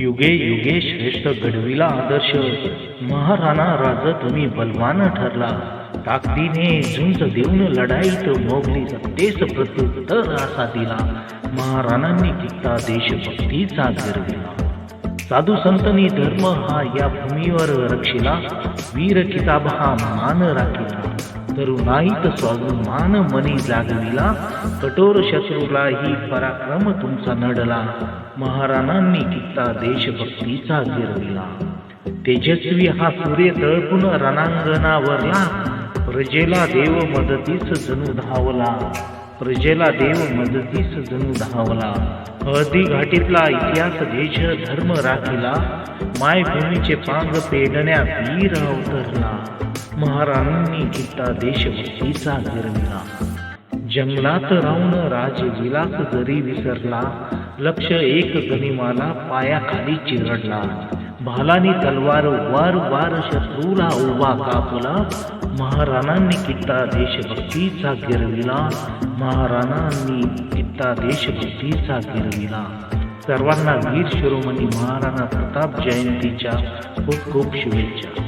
युगे युगे श्रेष्ठ घडविला आदर्श. महाराणा राज तुम्ही बलवान ठरला. ताकदीने झुंज देऊन लढाईत मोगली सत्तेस प्रत्युत्तर असा दिला. महाराणांनी किता देशभक्तीचा गिरविला साधू संतनी धर्म हा या भूमीवर रक्षिला. वीर किताब हा मान राखिला. तरुणाईत स्वाभिमान मनी जागविला कठोर शत्रूलाही पराक्रम तुमचा नडला महाराणांनी कित्ता देशभक्तीचा गिरविला तेजस्वी हा सूर्य तळपून रणांगणावरला प्रजेला देव मदतीस जणू धावला प्रजेला देव मदतीस जणू धावला हळदी घाटीतला इतिहास देश धर्म राखिला मायभूमीचे पांग पेडण्यात वीर अवतरला महाराणांनी कित्ता देशभक्तीचा गिरविला जंगलात राहून राज विलास जरी विसरला लक्ष एक गनिमाला पायाखाली चिरडला. भालानी तलवार वार वार शत्रूला उभा कापला. महाराणांनी कित्ता देशभक्तीचा गिरविला महाराणांनी कित्ता देशभक्तीचा गिरविला सर्वांना वीर शिरोमणी महाराणा प्रताप जयंतीच्या खूप खूप शुभेच्छा.